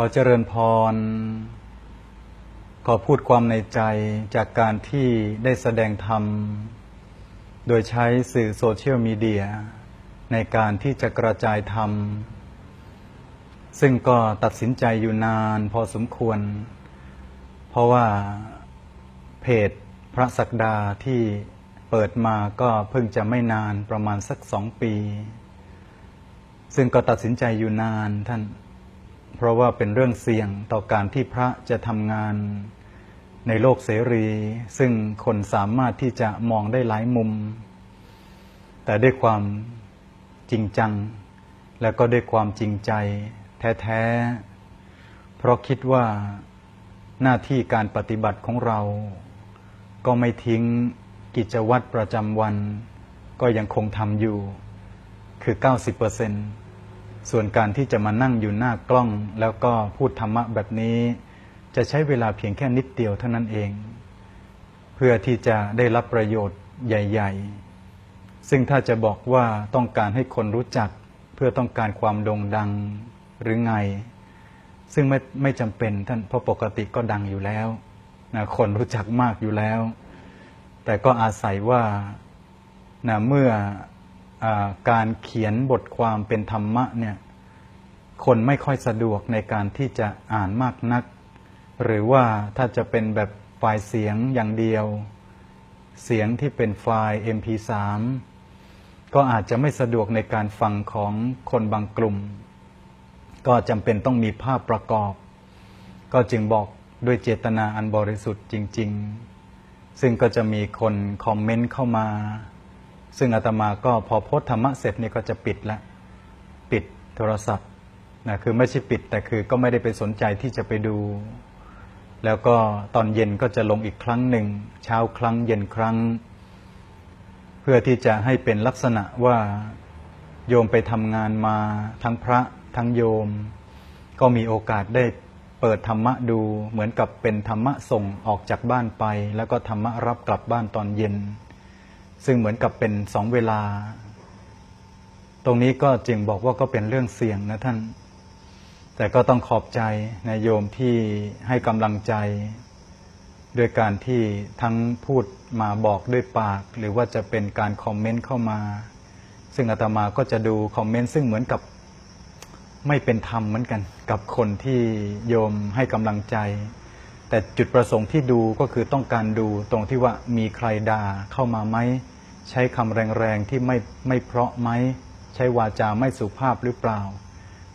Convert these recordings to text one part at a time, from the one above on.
ขอเจริญพร ขอพูดความในใจจากการที่ได้แสดงธรรม โดยใช้สื่อโซเชียลมีเดีย ในการที่จะกระจายธรรม ซึ่งก็ตัดสินใจอยู่นานพอสมควร เพราะว่าเพจพระศักดาที่เปิดมาก็เพิ่งจะไม่นานประมาณสักสองปี ซึ่งก็ตัดสินใจอยู่นานท่าน เพราะว่าเป็นเรื่องเสี่ยงต่อการที่พระจะทำงานในโลกเสรี ซึ่งคนสามารถที่จะมองได้หลายมุม แต่ด้วยความจริงจัง และก็ด้วยความจริงใจ แท้ๆ เพราะคิดว่าหน้าที่การปฏิบัติของเรา ก็ไม่ทิ้งกิจวัตรประจำวัน ก็ยังคงทำอยู่คือ 90% ส่วนการที่จะมานั่งอยู่หน้ากล้อง แล้วก็พูดธรรมะแบบนี้ จะใช้เวลาเพียงแค่นิดเดียวเท่านั้นเอง เพื่อที่จะได้รับประโยชน์ใหญ่ ๆ ซึ่งถ้าจะบอกว่าต้องการให้คนรู้จัก เพื่อต้องการความโด่งดังหรือไง ซึ่งไม่ไม่จำเป็นท่านเพราะปกติก็ดังอยู่แล้วนะคนรู้จักมากอยู่แล้ว แต่ก็อาศัยว่านะเมื่อ การเขียนบทความเป็นธรรมะเนี่ยคนไม่ค่อยสะดวกในการที่จะอ่านมากนัก หรือว่าถ้าจะเป็นแบบไฟล์เสียงอย่างเดียว เสียงที่เป็นไฟล์ MP3 ก็อาจจะไม่สะดวกในการฟังของคนบางกลุ่ม ก็จำเป็นต้องมีภาพประกอบ ก็จึงบอกด้วยเจตนาอันบริสุทธิ์จริง ๆ ซึ่งก็จะมีคนคอมเมนต์เข้ามา ซึ่งอาตมาก็พอโพสธรรมะเสร็จนี่ก็จะปิดละปิดโทรศัพท์นะคือไม่ใช่ปิดแต่คือก็ไม่ได้ไปสนใจที่จะไปดู แล้วก็ตอนเย็นก็จะลงอีกครั้งหนึ่งเช้าครั้งเย็นครั้ง เพื่อที่จะให้เป็นลักษณะว่าโยมไปทำงานมาทั้งพระทั้งโยม ก็มีโอกาสได้เปิดธรรมะดูเหมือนกับเป็นธรรมะส่งออกจากบ้านไป แล้วก็ธรรมะรับกลับบ้านตอนเย็น ซึ่งเหมือนกับเป็นสองเวลา ตรงนี้ก็จึงบอกว่าก็เป็นเรื่องเสี่ยงนะท่าน แต่ก็ต้องขอบใจนายโยมที่ให้กำลังใจด้วยการที่ทั้งพูดมาบอกด้วยปาก หรือว่าจะเป็นการคอมเมนต์เข้ามา ซึ่งอาตมาก็จะดูคอมเมนต์ซึ่งเหมือนกับไม่เป็นธรรมเหมือนกัน กับคนที่โยมให้กำลังใจ แต่จุดประสงค์ที่ดูก็คือต้องการดูตรงที่ว่ามีใครด่าเข้ามาไหมใช้คำแรงๆที่ไม่ไม่เพราะไหมใช้วาจาไม่สุภาพหรือเปล่า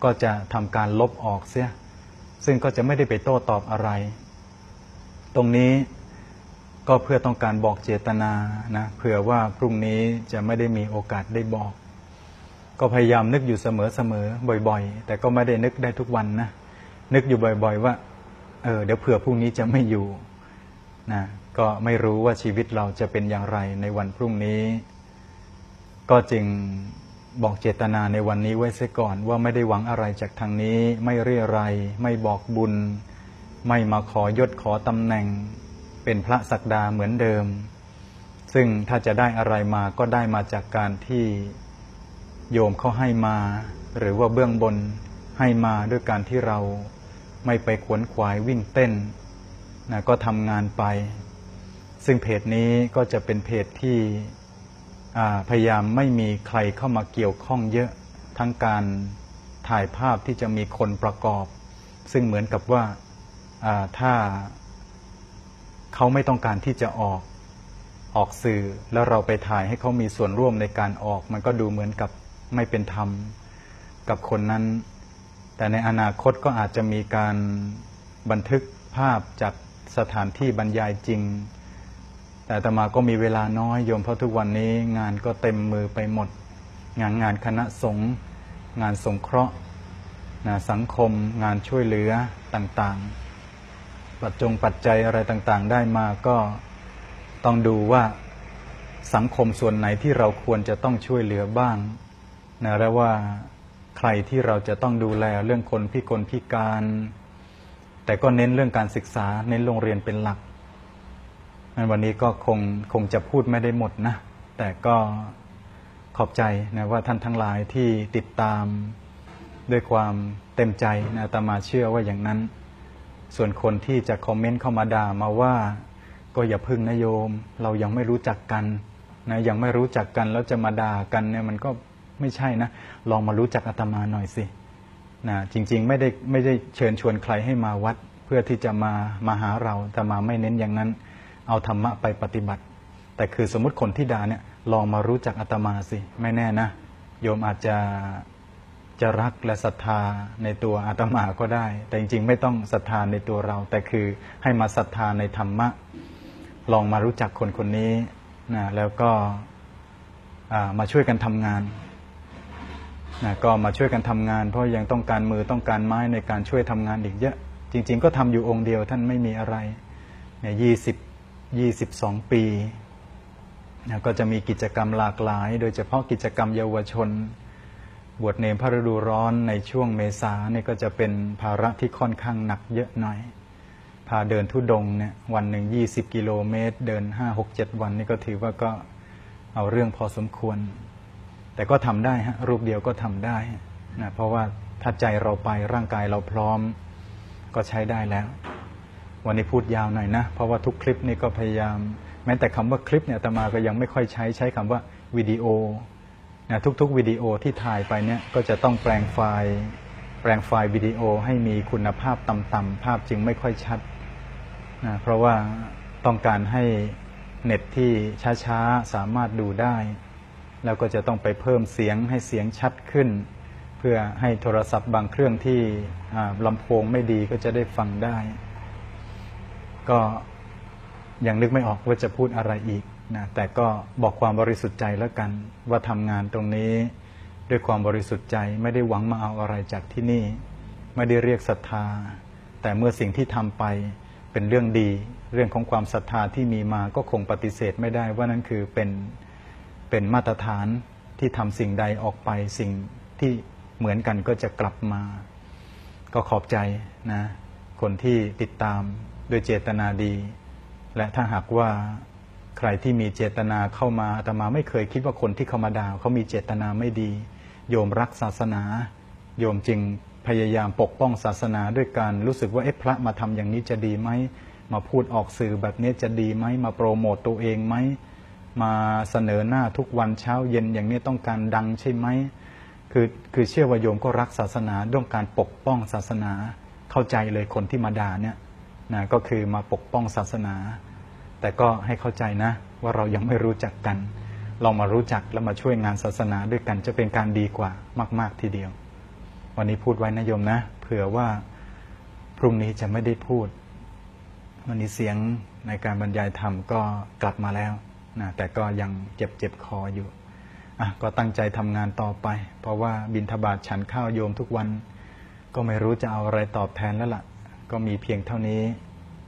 ก็จะทำการลบออกเสีย ซึ่งก็จะไม่ได้ไปโต้ตอบอะไร ตรงนี้ก็เพื่อต้องการบอกเจตนานะเผื่อว่าพรุ่งนี้จะไม่ได้มีโอกาสได้บอก ก็พยายามนึกอยู่เสมอๆบ่อยๆ แต่ก็ไม่ได้นึกได้ทุกวันนะนึกอยู่บ่อย ๆ ว่า เออเดี๋ยวเผื่อพรุ่งนี้จะไม่อยู่นะก็ไม่รู้ว่าชีวิตเราจะเป็นอย่างไรในวันพรุ่งนี้ ก็จึงบอกเจตนาในวันนี้ไว้เสียก่อนว่าไม่ได้หวังอะไรจากทางนี้ ไม่เรียอะไร ไม่บอกบุญ ไม่มาขอยศขอตำแหน่ง เป็นพระศักดาเหมือนเดิม ซึ่งถ้าจะได้อะไรมาก็ได้มาจากการที่โยมเขาให้มา หรือว่าเบื้องบนให้มาด้วยการที่เรา ไม่ไปขวนขวายวิ่งเต้นนะก็ทำงานไป ซึ่งเพจนี้ก็จะเป็นเพจที่พยายามไม่มีใครเข้ามาเกี่ยวข้องเยอะทั้งการถ่ายภาพที่จะมีคนประกอบ ซึ่งเหมือนกับว่าถ้าเขาไม่ต้องการที่จะออกออกสื่อ แล้วเราไปถ่ายให้เขามีส่วนร่วมในการออก มันก็ดูเหมือนกับไม่เป็นธรรมกับคนนั้น แต่ในอนาคตก็อาจจะมีการบันทึกภาพจากสถานที่บรรยายจริง แต่ตมาก็มีเวลาน้อยโยมเพราะทุกวันนี้งานก็เต็มมือไปหมด งานงานคณะสงฆ์งานสงเคราะห์นะสังคม งานช่วยเหลือต่างๆ ปัจจงปัจจัยอะไรต่างๆ ได้มาก็ต้องดูว่าสังคมส่วนไหนที่เราควรจะต้องช่วยเหลือบ้างนะและว่า รที่เราจะต้องดูแลเรื่องคนพิกลพิการ แต่ก็เน้นเรื่องการศึกษาเน้นโรงเรียนเป็นหลักนั้นวันนี้ก็คงคงจะพูดไม่ได้หมดนะ แต่ก็ขอบใจนะว่าท่านทั้งหลายที่ติดตามด้วยความเต็มใจนะอาตมาเชื่อว่าอย่างนั้น ส่วนคนที่จะคอมเมนต์เข้ามาด่ามาว่าก็อย่าพึ่งนะโยม เรายังไม่รู้จักกันนะยังไม่รู้จักกันแล้วจะมาด่ากันเนี่ยมันก็ ไม่ใช่นะ ลองมารู้จักอาตมาหน่อยสินะจริง ๆ ไม่ได้ไม่ได้เชิญชวนใครให้มาวัด เพื่อที่จะมามาหาเราแต่มาไม่เน้นอย่างนั้น เอาธรรมะไปปฏิบัติ แต่คือสมมติคนที่ด่าเนี่ยลองมารู้จักอาตมาสิ ไม่แน่นะ โยมอาจจะจะรักและศรัทธาในตัวอาตมาก็ได้ แต่จริง ๆ ไม่ต้องศรัทธาในตัวเรา แต่คือให้มาศรัทธาในธรรมะ ลองมารู้จักคนคนนี้นะแล้วก็มาช่วยกันทำงาน นะก็มาช่วยกันทำงาน เพราะยังต้องการมือต้องการไม้ในการช่วยทำงานอีกเยอะ จริง ๆ ก็ทำอยู่องค์เดียวท่านไม่มีอะไรเนี่ยยี่สิบยี่สิบสองปีนะก็จะมีกิจกรรมหลากหลาย โดยเฉพาะกิจกรรมเยาวชน บวชเนมพระฤดูร้อนในช่วงเมษาเนี่ยก็จะเป็นภาระที่ค่อนข้างหนักเยอะหน่อย พาเดินทุดงเนี่ยวันหนึ่งยี่สิบกิโลเมตร เดินห้าหกเจ็ดวันนี่ก็ถือว่าก็เอาเรื่องพอสมควร แต่ก็ทำได้ฮะรูปเดียวก็ทำได้นะเพราะว่าถ้าใจเราไปร่างกายเราพร้อมก็ใช้ได้แล้ว วันนี้พูดยาวหน่อยนะ เพราะว่าทุกคลิปนี่ก็พยายาม แม้แต่คำว่าคลิปเนี่ยตมาก็ยังไม่ค่อยใช้ใช้คำว่าวิดีโอนะทุกๆวิดีโอที่ถ่ายไปเนี่ยก็จะต้องแปลงไฟล์แปลงไฟล์วิดีโอให้มีคุณภาพต่ำๆภาพจึงไม่ค่อยชัดนะเพราะว่าต้องการให้เน็ตที่ช้าๆสามารถดูได้ แล้วก็จะต้องไปเพิ่มเสียงให้เสียงชัดขึ้น เพื่อให้โทรศัพท์บางเครื่องที่ลำโพงไม่ดีก็จะได้ฟังได้ ก็ยังนึกไม่ออกว่าจะพูดอะไรอีกนะแต่ก็บอกความบริสุทธิ์ใจแล้วกัน ว่าทำงานตรงนี้ ด้วยความบริสุทธิ์ใจไม่ได้หวังมาเอาอะไรจากที่นี่ ไม่ได้เรียกศรัทธา แต่เมื่อสิ่งที่ทำไปเป็นเรื่องดี เรื่องของความศรัทธาที่มีมาก็คงปฏิเสธไม่ได้ว่านั่นคือเป็น เป็นมาตรฐานที่ทำสิ่งใดออกไปสิ่งที่เหมือนกันก็จะกลับมา ก็ขอบใจนะคนที่ติดตามด้วยเจตนาดี และถ้าหากว่าใครที่มีเจตนาเข้ามาอาตมาไม่เคยคิดว่าคนที่เข้ามาด่าเขามีเจตนาไม่ดี โยมรักศาสนา โยมจึงพยายามปกป้องศาสนาด้วยการรู้สึกว่าเอ๊ะพระมาทำอย่างนี้จะดีไหมมาพูดออกสื่อแบบนี้จะดีไหมมาโปรโมตตัวเองไหม มาเสนอหน้าทุกวันเช้าเย็นอย่างนี้ต้องการดังใช่ไหมคือคือเชื่อว่าโยมก็รักศาสนาด้วยการปกป้องศาสนาเข้าใจเลยคนที่มาด่าเนี่ยนะก็คือมาปกป้องศาสนา แต่ก็ให้เข้าใจนะ ว่าเรายังไม่รู้จักกันลองมารู้จักแล้วมาช่วยงานศาสนาด้วยกันจะเป็นการดีกว่ามาก ๆทีเดียว วันนี้พูดไว้นะโยมนะเผื่อว่าพรุ่งนี้จะไม่ได้พูด วันนี้เสียงในการบรรยายธรรมก็กลับมาแล้ว นะแต่ก็ยังเจ็บเจ็บคออยู่อะก็ตั้งใจทำงานต่อไป เพราะว่าบินทบาทฉันข้าวโยมทุกวัน ก็ไม่รู้จะเอาอะไรตอบแทนแล้วละ่ะ ก็มีเพียงเท่านี้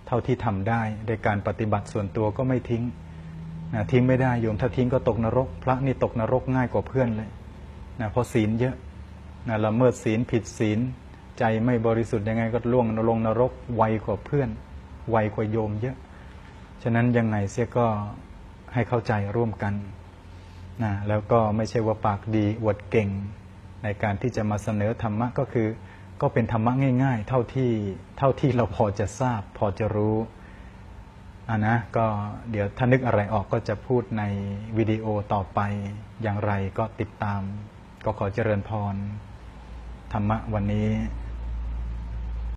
เท่าที่ทำได้โดยการปฏิบัติส่วนตัวก็ไม่ทิ้งนะทิ้งไม่ได้โยมถ้าทิ้งก็ตกนรก พระนี่ตกนรกง่ายกว่าเพื่อนเลยนะเพราะศีลเยอะนะละเมิดศีลผิดศีล ใจไม่บริสุทธิ์ยังไงก็ล่วงลงนรกไวกว่าเพื่อนไวกว่าโยมเยอะ ฉะนั้นยังไงเสียก็ ให้เข้าใจร่วมกันนะแล้วก็ไม่ใช่ว่าปากดีอวดเก่ง ในการที่จะมาเสนอธรรมะก็คือ ก็เป็นธรรมะง่าย ๆ เท่าที่เท่าที่เราพอจะทราบ พอจะรู้อะนะก็เดี๋ยวถ้านึกอะไรออกก็จะพูดในวิดีโอต่อไปอย่างไรก็ติดตาม ก็ขอเจริญพร ธรรมะวันนี้